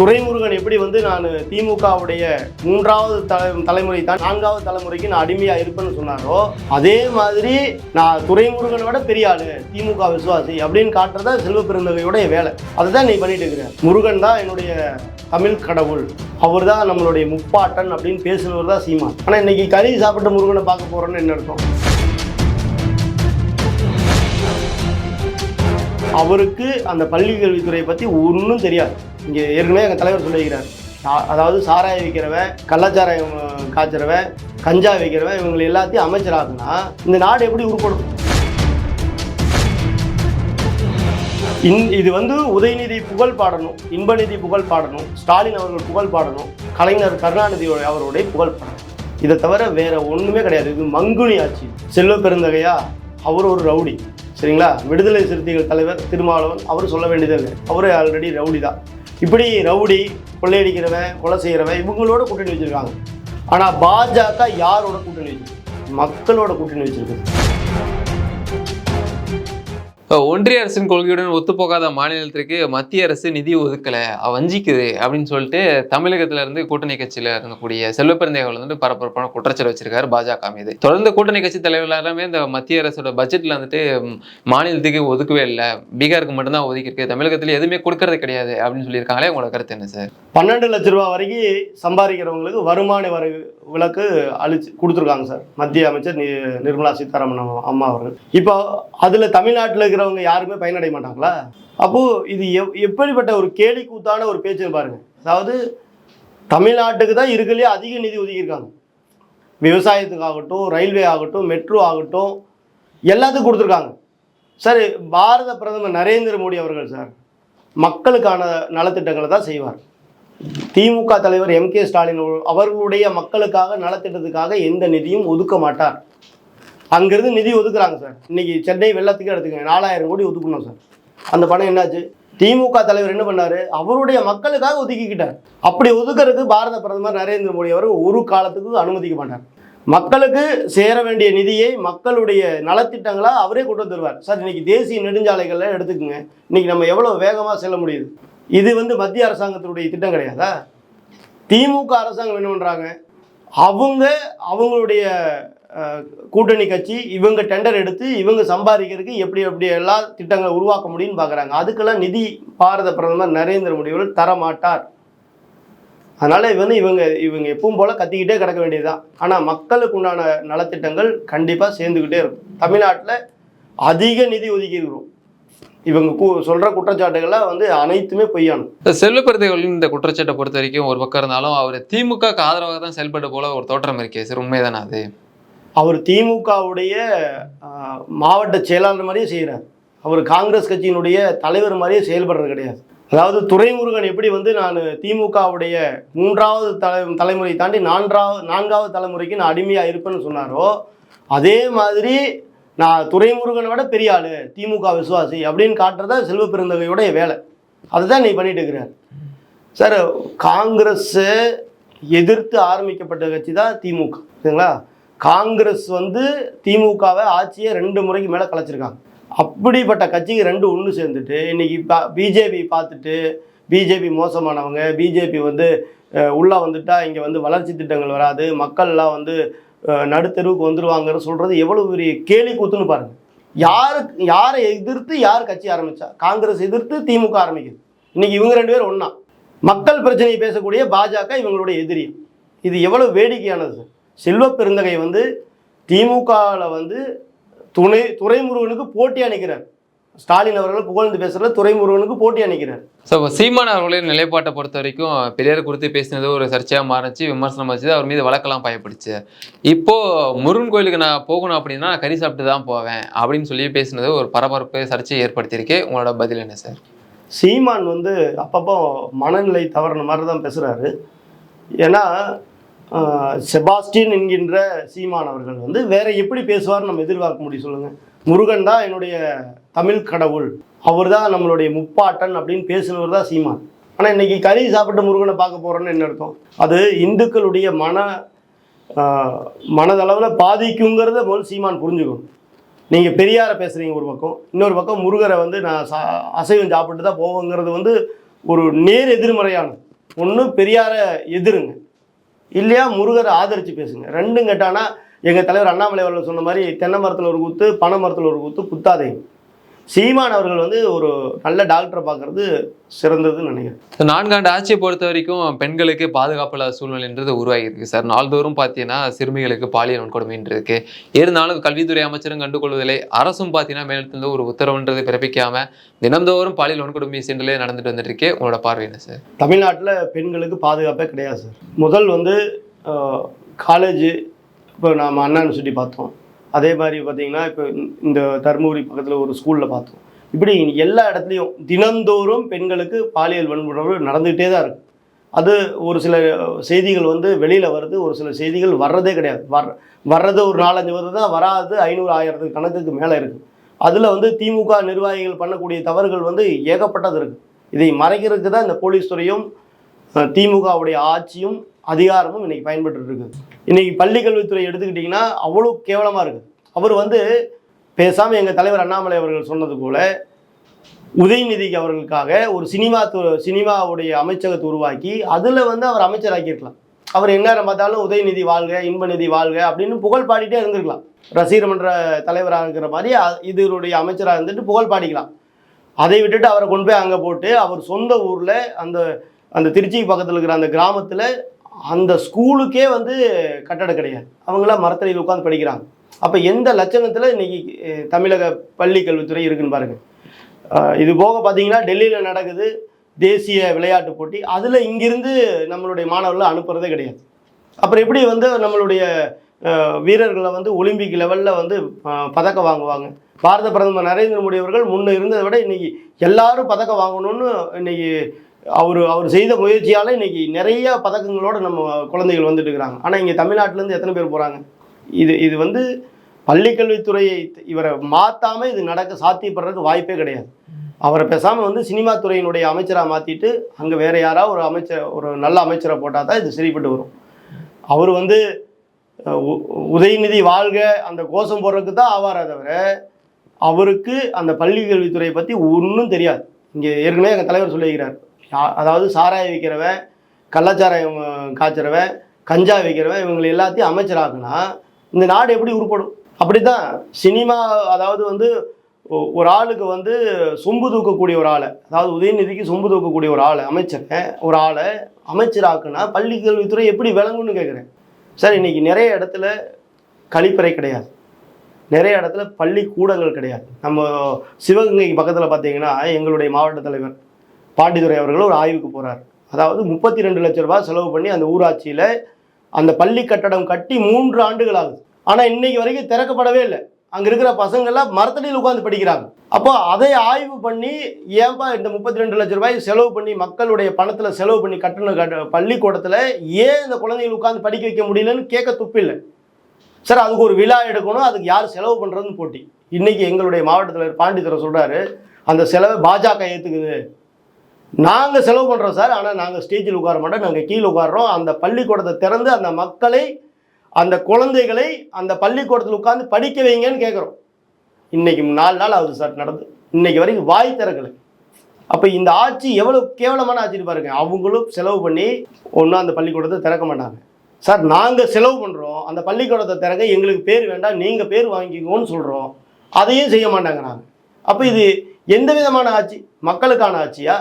துரைமுருகன் எப்படி வந்து நான் திமுகவுடைய மூன்றாவது தலை தலைமுறை தான் நான்காவது தலைமுறைக்கு நான் அடிமையா இருப்பேன்னு சொன்னாரோ அதே மாதிரி நான் துரைமுருகனை விட பெரிய ஆளு திமுக விசுவாசி அப்படின்னு காட்டுறத செல்வ பெருந்தகையோட வேலை. அதை தான் நீ பண்ணிட்டு இருக்கிற. முருகன் தான் என்னுடைய தமிழ் கடவுள். அவர் தான் நம்மளுடைய முப்பாட்டன் அப்படின்னு பேசுனவர் தான் சீமான். ஆனால் இன்னைக்கு கறி சாப்பிட்ட முருகனை பார்க்க போறோன்னு என்ன அர்த்தம்? அவருக்கு அந்த பள்ளி கல்வித்துறையை பற்றி ஒன்றும் தெரியாது. இங்கே ஏற்கனவே எங்கள் தலைவர் சொல்லியிருக்கிறார். சா- அதாவது சாராயம் விற்கிறவன் கள்ளச்சாராயம் காய்ச்சறவன் கஞ்சா விற்கிறவன் இவங்களை எல்லாத்தையும் அமைச்சராகுனா இந்த நாடு எப்படி உருப்படும்? இன் இது வந்து உதயநிதி புகழ் பாடணும் இன்பநிதி புகழ் பாடணும் ஸ்டாலின் அவர்கள் புகழ் பாடணும் கலைஞர் கருணாநிதி அவருடைய புகழ் பாடணும். இதை தவிர வேற ஒன்றுமே கிடையாது. இது மங்குனி ஆட்சி. செல்வ பெருந்தகையா? அவர் ஒரு ரவுடி. சரிங்களா? விடுதலை சிறுத்தைகள் தலைவர் திருமாவளவன் அவர் சொல்ல வேண்டியது இல்லை அவரு ஆல்ரெடி ரவுடி தான். இப்படி ரவுடி கொள்ளையடிக்கிறவன் கொலை செய்கிறவன் இவங்களோட கூட்டணி வச்சுருக்காங்க. ஆனால் பாஜக யாரோட கூட்டணி வச்சிருக்கு? மக்களோட கூட்டணி வச்சுருக்குது. ஒன்றிய அரசின் கொள்கையுடன் ஒத்துப்போகாத மாநிலத்திற்கு மத்திய அரசு நிதி ஒதுக்கல அவ வஞ்சிக்குது அப்படின்னு சொல்லிட்டு தமிழகத்துல இருந்து கூட்டணி கட்சியில இருக்கக்கூடிய செல்வப்பெருந்தைகள் வந்துட்டு பரபரப்பான குற்றச்சல் வச்சிருக்காரு பாஜக மீது. தொடர்ந்து கூட்டணி கட்சி தலைவர்கள் எல்லாமே இந்த மத்திய அரசோட பட்ஜெட்ல வந்துட்டு மாநிலத்துக்கு ஒதுக்கவே இல்லை. பீகாருக்கு மட்டும்தான் ஒதுக்கியிருக்கு தமிழகத்துல எதுவுமே கொடுக்கறது கிடையாது அப்படின்னு சொல்லியிருக்காங்களே. உங்களோட கருத்து என்ன சார்? பன்னெண்டு லட்ச ரூபா வரைக்கும் சம்பாதிக்கிறவங்களுக்கு வருமான வரி விலக்கு அழிச்சு கொடுத்துருக்காங்க சார். மத்திய அமைச்சர் நி நிர்மலா சீதாராமன் அம்மா- அவர்கள். இப்போ அதில் தமிழ்நாட்டில் இருக்கிறவங்க யாருமே பயனடைய மாட்டாங்களா? அப்போது இது எப் எப்படிப்பட்ட ஒரு கேலி கூத்தான ஒரு பேச்சு பாருங்க. அதாவது தமிழ்நாட்டுக்கு தான் இருக்கிறதுலே அதிக நிதி ஒதுக்கியிருக்காங்க. விவசாயத்துக்காகட்டும் ரயில்வே ஆகட்டும் மெட்ரோ ஆகட்டும் எல்லாத்துக்கும் கொடுத்துருக்காங்க. சார் பாரத பிரதமர் நரேந்திர மோடி அவர்கள் சார் மக்களுக்கான நலத்திட்டங்களை தான் செய்வார். திமுக தலைவர் எம் கே ஸ்டாலின் அவர்களுடைய மக்களுக்காக நலத்திட்டத்துக்காக எந்த நிதியும் ஒதுக்க மாட்டார். அங்கேருந்து நிதி ஒதுக்குறாங்க சார். இன்னைக்கு சென்னை வெள்ளத்துக்கு எடுத்துக்கங்க. நாலாயிரம் கோடி ஒதுக்கணும் சார். அந்த பணம் என்னாச்சு? திமுக தலைவர் என்ன பண்ணாரு? அவருடைய மக்களுக்காக ஒதுக்கிக்கிட்டார். அப்படி ஒதுக்குறதுக்கு பாரத பிரதமர் நரேந்திர மோடி அவர்கள் ஒரு காலத்துக்கு அனுமதிக்க மாட்டார். மக்களுக்கு சேர வேண்டிய நிதியை மக்களுடைய நலத்திட்டங்களை அவரே கொண்டு வந்துருவார். சார் இன்னைக்கு தேசிய நெடுஞ்சாலைகள்ல எடுத்துக்கோங்க. இன்னைக்கு நம்ம எவ்வளோ வேகமாக செல்ல முடியுது? இது வந்து மத்திய அரசாங்கத்தினுடைய திட்டம் கிடையாதா? திமுக அரசாங்கம் என்ன பண்ணுறாங்க அவங்க அவங்களுடைய கூட்டணி கட்சி இவங்க டெண்டர் எடுத்து இவங்க சம்பாதிக்கிறதுக்கு எப்படி எப்படி எல்லா திட்டங்களை உருவாக்க முடியும்னு பார்க்குறாங்க அதுக்கெல்லாம் நிதி பாரத பிரதமர் நரேந்திர மோடி அவர்கள் தர மாட்டார் அதனால் வந்து இவங்க இவங்க எப்பவும் போல் கத்திக்கிட்டே கிடக்க வேண்டியதுதான். ஆனால் மக்களுக்கு உண்டான நலத்திட்டங்கள் கண்டிப்பாக சேர்ந்துக்கிட்டே இருக்கும். தமிழ்நாட்டில் அதிக நிதி ஒதுக்கியிருக்கிறோம் இவங்க கூ சொல்கிற குற்றச்சாட்டுகளை வந்து அனைத்துமே பொய்யானது. செல்வப்பெருந்தைகளின் இந்த குற்றச்சாட்டை பொறுத்த வரைக்கும் ஒரு பக்கம் இருந்தாலும் அவர் திமுக ஆதரவாக தான் செயல்பட்டு போல ஒரு தோற்றம் இருக்கே சார். உண்மைதானே அது? அவர் திமுகவுடைய மாவட்ட செயலாளர் மாதிரியே செய்கிறார் அவர் காங்கிரஸ் கட்சியினுடைய தலைவர் மாதிரியே செயல்படுறது கிடையாது. அதாவது துறைமுருகன் எப்படி வந்து நான் திமுகவுடைய மூன்றாவது தலை தலைமுறை தாண்டி நான்காவது நான்காவது தலைமுறைக்கு நான் அடிமையாக இருப்பேன்னு சொன்னாரோ அதே மாதிரி நான் துறைமுருகனை விட பெரிய ஆள் திமுக விசுவாசி அப்படின்னு காட்டுறதா செல்வ பெருந்தகையுடைய வேலை. அதுதான் நீ பண்ணிட்டு இருக்கிறார் சார் காங்கிரஸை எதிர்த்து ஆரம்பிக்கப்பட்ட கட்சி தான் திமுக. சரிங்களா? காங்கிரஸ் வந்து திமுகவை ஆட்சியை ரெண்டு முறைக்கு மேலே கலைச்சிருக்காங்க. அப்படிப்பட்ட கட்சிக்கு ரெண்டு ஒன்று சேர்ந்துட்டு இன்னைக்கு பிஜேபி பார்த்துட்டு பிஜேபி மோசமானவங்க பிஜேபி வந்து உள்ளே வந்துட்டால் இங்கே வந்து வளர்ச்சி திட்டங்கள் வராது மக்கள்லாம் வந்து நடுத்தருவுக்கு நடுத்தெருவுக்கு சொல்கிறது எவ்வளோ பெரிய கேலி கூத்துன்னு பாருங்கள் யாரு யாரை எதிர்த்து யார் கட்சி ஆரம்பித்தா காங்கிரஸ் எதிர்த்து திமுக ஆரம்பிக்குது. இன்றைக்கி இவங்க ரெண்டு பேரும் ஒன்றா மக்கள் பிரச்சனையை பேசக்கூடிய பாஜக இவங்களுடைய எதிரி. இது எவ்வளோ வேடிக்கையானது சார். செல்வ பெருந்தகை வந்து திமுகவில் வந்து துணை துரைமுருகனுக்கு போட்டியாக நிற்கிறார் ஸ்டாலின் அவர்கள் புகழ்ந்து பேசுகிற துரைமுருகனுக்கு போட்டியாக நிற்கிறார் ஸோ இப்போ சீமான் அவர்களின் நிலைப்பாட்டை பொறுத்த வரைக்கும் பெரியார் குறித்து பேசினது ஒரு சர்ச்சையாக மாறிச்சு விமர்சனம் வச்சு அவர் மீது வழக்கெல்லாம் பயப்படுச்சு. இப்போ முருகன் கோயிலுக்கு நான் போகணும் அப்படின்னா நான் கறி சாப்பிட்டு தான் போவேன் அப்படின்னு சொல்லி பேசினது ஒரு பரபரப்பு சர்ச்சையை ஏற்படுத்தியிருக்கு. உங்களோட பதில் என்ன சார்? சீமான் வந்து அப்பப்போ மனநிலை தவறுன மாதிரி தான் பேசுகிறாரு ஏன்னா செபாஸ்டின் என்கின்ற சீமான் அவர்கள் வந்து வேற எப்படி பேசுவார் நம்ம எதிர்பார்க்க முடியும் சொல்லுங்க. முருகன் தான் என்னுடைய தமிழ் கடவுள். அவர் தான் நம்மளுடைய முப்பாட்டன் அப்படின்னு பேசுனவர் தான் சீமான். ஆனால் இன்னைக்கு கறி சாப்பிட்ட முருகனை பார்க்க போறோன்னு என்ன அர்த்தம்? அது இந்துக்களுடைய மன மனதளவில் பாதிக்குங்கிறத போல் சீமான் புரிஞ்சுக்கணும். நீங்கள் பெரியாரை பேசுகிறீங்க ஒரு பக்கம். இன்னொரு பக்கம் முருகரை வந்து நான் சா அசைவம் சாப்பிட்டு தான் போவோங்கிறது வந்து ஒரு நேர் எதிர்மறையானது. ஒன்று பெரியாரை எதிருங்க. இல்லையா? முருகரை ஆதரித்து பேசுங்க. ரெண்டும் கேட்டானா எங்கள் தலைவர் அண்ணாமலை அவர்கள் சொன்ன மாதிரி தென்னை மரத்தில் ஒரு குத்து பனை மரத்தில் ஒரு குத்து குத்தாதேங்க சீமான் அவர்கள் வந்து ஒரு நல்ல டாக்டரை பார்க்கறது சிறந்ததுன்னு நினைக்கிறேன். நான்காண்டு ஆட்சியை பொறுத்த வரைக்கும் பெண்களுக்கு பாதுகாப்பு இல்லாத சூழ்நிலைன்றது உருவாகி இருக்கு சார் நாள்தோறும் பார்த்தீங்கன்னா சிறுமிகளுக்கு பாலியல் வன்கொடுமைன்னு இருக்கு இருந்தாலும் கல்வித்துறை அமைச்சரும் கண்டுகொள்வதில்லை. அரசும் பார்த்தீங்கன்னா மேலிருந்து ஒரு உத்தரவுன்றது பிறப்பிக்காம தினந்தோறும் பாலியல் வன்கொடுமை சென்றிலே நடந்துட்டு வந்துட்டு இருக்கே உங்களோட பார்வை என்ன சார்? தமிழ்நாட்டில் பெண்களுக்கு பாதுகாப்பே கிடையாது சார். முதல் வந்து காலேஜ் இப்போ நாம் அண்ணா யூனிவர்சிட்டி பார்த்தோம். அதே மாதிரி பார்த்தீங்கன்னா இப்போ இந்த தருமபுரி பக்கத்தில் ஒரு ஸ்கூலில் பார்த்தோம். இப்படி எல்லா இடத்துலையும் தினந்தோறும் பெண்களுக்கு பாலியல் வன்முறை நடந்துகிட்டே தான் இருக்குது அது ஒரு சில செய்திகள் வந்து வெளியில் வருது ஒரு சில செய்திகள் வர்றதே கிடையாது. வர் வர்றது ஒரு நாலஞ்சு வருது தான் வராது ஐநூறு ஆயிரத்துக்கு கணக்குக்கு மேலே இருக்குது அதில் வந்து திமுக நிர்வாகிகள் பண்ணக்கூடிய தவறுகள் வந்து ஏகப்பட்டது இருக்குது இதை மறைக்கிறதுக்கு தான் இந்த போலீஸ் துறையும் திமுகவுடைய ஆட்சியும் அதிகாரமும் இன்னைக்கு பயன்பட்டு இருக்கு இன்னைக்கு பள்ளிக்கல்வித்துறை எடுத்துக்கிட்டிங்கன்னா அவ்வளோ கேவலமாக இருக்குது. அவர் வந்து பேசாமல் எங்கள் தலைவர் அண்ணாமலை அவர்கள் சொன்னது போல உதயநிதிக்கு அவர்களுக்காக ஒரு சினிமா து- சினிமாவுடைய அமைச்சகத்தை உருவாக்கி அதில் வந்து அவர் அமைச்சராக்கியிருக்கலாம். அவர் எந்நேரம் பார்த்தாலும் உதயநிதி வாழ்க இன்பநிதி வாழ்க அப்படின்னு புகழ் பாடிட்டே இருந்திருக்கலாம். ரசிகர் மன்ற தலைவராக இருக்கிற மாதிரி இதனுடைய அமைச்சராக இருந்துட்டு புகழ் பாடிக்கலாம். அதை விட்டுட்டு அவரை கொண்டு போய் அங்கே போட்டு அவர் சொந்த ஊரில் அந்த அந்த திருச்சி பக்கத்தில் இருக்கிற அந்த கிராமத்தில் அந்த ஸ்கூலுக்கே வந்து கட்டடம் கிடையாது. அவங்களாம் மரத்தடியில் உட்காந்து படிக்கிறாங்க. அப்போ எந்த லட்சணத்தில் இன்னைக்கு தமிழக பள்ளி கல்வித்துறை இருக்குன்னு பாருங்கள் இது போக பார்த்தீங்கன்னா டெல்லியில் நடக்குது தேசிய விளையாட்டு போட்டி. அதில் இங்கிருந்து நம்மளுடைய மாணவர்களை அனுப்புறதே கிடையாது. அப்புறம் எப்படி வந்து நம்மளுடைய வீரர்களை வந்து ஒலிம்பிக் லெவலில் வந்து பதக்கம் வாங்குவாங்க? பாரத பிரதமர் நரேந்திர மோடி அவர்கள் முன்னே இருந்ததை விட இன்னைக்கு எல்லாரும் பதக்கம் வாங்கணும்னு இன்னைக்கு அவர் அவர் செய்த முயற்சியால் இன்றைக்கி நிறைய பதக்கங்களோட நம்ம குழந்தைகள் வந்துட்டு இருக்கிறாங்க ஆனால் இங்கே தமிழ்நாட்டிலேருந்து எத்தனை பேர் போகிறாங்க இது இது வந்து பள்ளிக்கல்வித்துறையை இவரை மாற்றாமல் இது நடக்க சாத்தியப்படுறதுக்கு வாய்ப்பே கிடையாது. அவரை பேசாமல் வந்து சினிமா துறையினுடைய அமைச்சராக மாற்றிட்டு அங்கே வேறு யாராவது ஒரு அமைச்சர் ஒரு நல்ல அமைச்சரை போட்டால் தான் இது சரிப்பட்டு வரும். அவர் வந்து உ- உதயநிதி வாழ்க அந்த கோஷம் போடுறதுக்கு தான் ஆவாரா தவிர அவருக்கு அந்த பள்ளி கல்வித்துறையை பற்றி ஒன்றும் தெரியாது. இங்கே ஏற்கனவே எங்கள் தலைவர் சொல்லியிருக்கிறார். அதாவது சாராயம் விற்கிறவன் கள்ளச்சாராயம் காய்ச்சறவன் கஞ்சா விற்கிறவன் இவங்களை எல்லாத்தையும் அமைச்சராக்குனா இந்த நாடு எப்படி உருப்படும்? அப்படிதான் சினிமா அதாவது வந்து ஒ- ஒரு ஆளுக்கு வந்து சொம்பு தூக்கக்கூடிய ஒரு ஆளை அதாவது உதயநிதிக்கு சொம்பு தூக்கக்கூடிய ஒரு ஆளை அமைச்சரை ஒரு ஆளை அமைச்சராக்குனா பள்ளி கல்வித்துறை எப்படி விளங்கும்னு கேட்குறேன் சார் இன்னைக்கு நிறைய இடத்துல கழிப்பறை கிடையாது. நிறைய இடத்துல பள்ளிக்கூடங்கள் கிடையாது. நம்ம சிவகங்கைக்கு பக்கத்தில் பார்த்தீங்கன்னா எங்களுடைய மாவட்ட தலைவர் பாண்டிதுரை அவர்கள் ஒரு ஆய்வுக்கு போகிறார் அதாவது முப்பத்தி ரெண்டு லட்ச ரூபாய் செலவு பண்ணி அந்த ஊராட்சியில் அந்த பள்ளி கட்டடம் கட்டி மூன்று ஆண்டுகள் ஆகுது. ஆனால் இன்னைக்கு வரைக்கும் திறக்கப்படவே இல்லை. அங்கே இருக்கிற பசங்கள்லாம் மரத்தடியில் உட்காந்து படிக்கிறாங்க. அப்போ அதை ஆய்வு பண்ணி ஏன்பா இந்த முப்பத்தி ரெண்டு லட்ச ரூபாய் செலவு பண்ணி மக்களுடைய பணத்தில் செலவு பண்ணி கட்டண கட்ட பள்ளிக்கூடத்தில் ஏன் இந்த குழந்தைகள் உட்காந்து படிக்க வைக்க முடியலன்னு கேட்க துப்பில்லை சார் அதுக்கு ஒரு விழா எடுக்கணும் அதுக்கு யார் செலவு பண்ணுறதுன்னு போட்டி. இன்றைக்கி எங்களுடைய மாவட்டத்தில் தலைவர் சொல்கிறாரு அந்த செலவை பாஜக ஏற்றுக்குது நாங்கள் செலவு பண்ணுறோம் சார். ஆனால் நாங்கள் ஸ்டேஜில் உட்கார மாட்டோம். நாங்கள் கீழே உட்காரோம் அந்த பள்ளிக்கூடத்தை திறந்து அந்த மக்களை அந்த குழந்தைகளை அந்த பள்ளிக்கூடத்தில் உட்காந்து படிக்க வைங்கன்னு கேட்குறோம் இன்னைக்கு நாலு நாள் ஆகுது சார் நடந்து. இன்னைக்கு வரைக்கும் வாய் திறக்கலை. அப்போ இந்த ஆட்சி எவ்வளோ கேவலமான ஆட்சின்னு பாருங்க. அவங்களும் செலவு பண்ணி ஒன்றும் அந்த பள்ளிக்கூடத்தை திறக்க மாட்டாங்க. சார் நாங்கள் செலவு பண்ணுறோம் அந்த பள்ளிக்கூடத்தை திறக்க எங்களுக்கு பேர் வேண்டாம். நீங்கள் பேர் வாங்கிக்கோன்னு சொல்கிறோம் அதையும் செய்ய மாட்டாங்க நாங்கள் அப்போ இது எந்த விதமான ஆட்சி? மக்களுக்கான ஆட்சியா?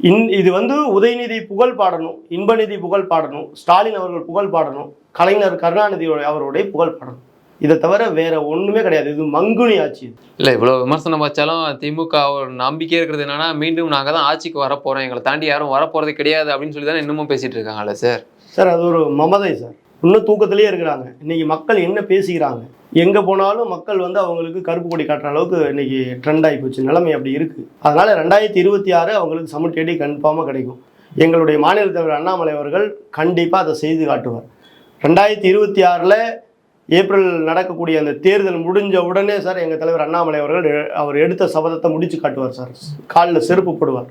இன் இது வந்து உதயநிதி புகழ் பாடணும் இன்பநிதி புகழ் பாடணும் ஸ்டாலின் அவர்கள் புகழ் பாடணும் கலைஞர் கருணாநிதி அவருடைய புகழ் பாடணும். இதை தவிர வேற ஒன்றுமே கிடையாது. இது மங்குனி ஆட்சி. இல்ல இவ்வளவு விமர்சனம் வச்சாலும் திமுக ஒரு நம்பிக்கை இருக்கிறது என்னன்னா மீண்டும் நாங்க தான் ஆட்சிக்கு வரப்போறோம். எங்களை தாண்டி யாரும் வரப்போறது கிடையாது அப்படின்னு சொல்லி தானே இன்னமும் பேசிட்டு இருக்காங்கல்ல சார்? சார் அது ஒரு மமதை சார். இன்னும் தூக்கத்திலேயே இருக்கிறாங்க. இன்னைக்கு மக்கள் என்ன பேசிக்கிறாங்க? எங்கே போனாலும் மக்கள் வந்து அவங்களுக்கு கருப்பு கொடி காட்டுற அளவுக்கு இன்னைக்கு ட்ரெண்ட் ஆகி போச்சு. நிலைமை அப்படி இருக்குது அதனால ரெண்டாயிரத்தி இருபத்தி ஆறு அவங்களுக்கு சமுட்டேடி கன்ஃபார்மாக கிடைக்கும். எங்களுடைய மாநில தலைவர் அண்ணாமலை அவர்கள் கண்டிப்பாக அதை செய்து காட்டுவார். ரெண்டாயிரத்தி இருபத்தி ஆறில் ஏப்ரல் நடக்கக்கூடிய அந்த தேர்தல் முடிஞ்ச உடனே சார் எங்கள் தலைவர் அண்ணாமலை அவர்கள் அவர் எடுத்த சபதத்தை முடிச்சு காட்டுவார் சார். காலில் செருப்பு போடுவார்.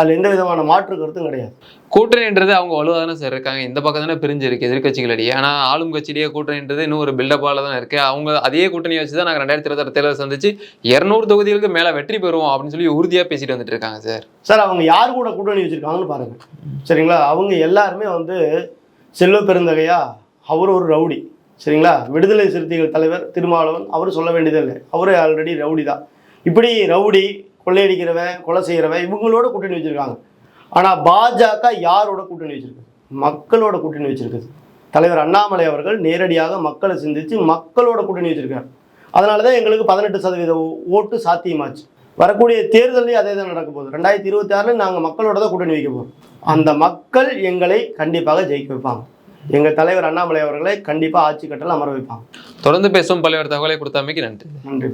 அதில் எந்த விதமான மாற்று கருத்தும் கிடையாது. கூட்டணின்றது அவங்க வலுவாக தானே சார் இருக்காங்க. இந்த பக்கம் தானே பிரிஞ்சு இருக்கு எதிர்க்கட்சிகளிடையே ஆனால் ஆளும் கட்சியிலேயே கூட்டணின்றது இன்னும் ஒரு பில்டப்பால தான் இருக்கு. அவங்க அதே கூட்டணியை வச்சு தான் நாங்கள் ரெண்டாயிரத்தி இருபத்தாறு தேர்தல் சந்திச்சு இரநூறு தொகுதிகளுக்கு மேலே வெற்றி பெறுவோம் அப்படின்னு சொல்லி உறுதியாக பேசிட்டு வந்துட்டு இருக்காங்க சார். சார் அவங்க யார் கூட கூட்டணி வச்சிருக்காங்கன்னு பாருங்க. சரிங்களா? அவங்க எல்லாருமே வந்து செல்வ பெருந்தகையா அவர் ஒரு ரவுடி. சரிங்களா? விடுதலை சிறுத்தைகள் தலைவர் திருமாவளவன் அவர் சொல்ல வேண்டியதில்லை அவரு ஆல்ரெடி ரவுடி தான் இப்படி ரவுடி கொள்ளையடிக்கிறவன் கொலை செய்கிறவன் இவங்களோட கூட்டணி வச்சிருக்காங்க. ஆனால் பாஜக யாரோட கூட்டணி வச்சிருக்கு மக்களோட கூட்டணி வச்சிருக்குது. தலைவர் அண்ணாமலை அவர்கள் நேரடியாக மக்களை சிந்திச்சு மக்களோட கூட்டணி வச்சிருக்காரு அதனால தான் எங்களுக்கு பதினெட்டு சதவீத ஓட்டு சாத்தியமாச்சு. வரக்கூடிய தேர்தலையும் அதே தான் நடக்க போகுது. ரெண்டாயிரத்தி இருபத்தி ஆறில் நாங்கள் மக்களோட தான் கூட்டணி வைக்க போகிறோம் அந்த மக்கள் எங்களை கண்டிப்பாக ஜெயிக்க வைப்பாங்க. எங்கள் தலைவர் அண்ணாமலை அவர்களை கண்டிப்பாக ஆட்சி கட்டல அமர வைப்பாங்க. தொடர்ந்து பேசும் பல்வேறு தகவலை கொடுத்தமைக்கு நன்றி. நன்றி.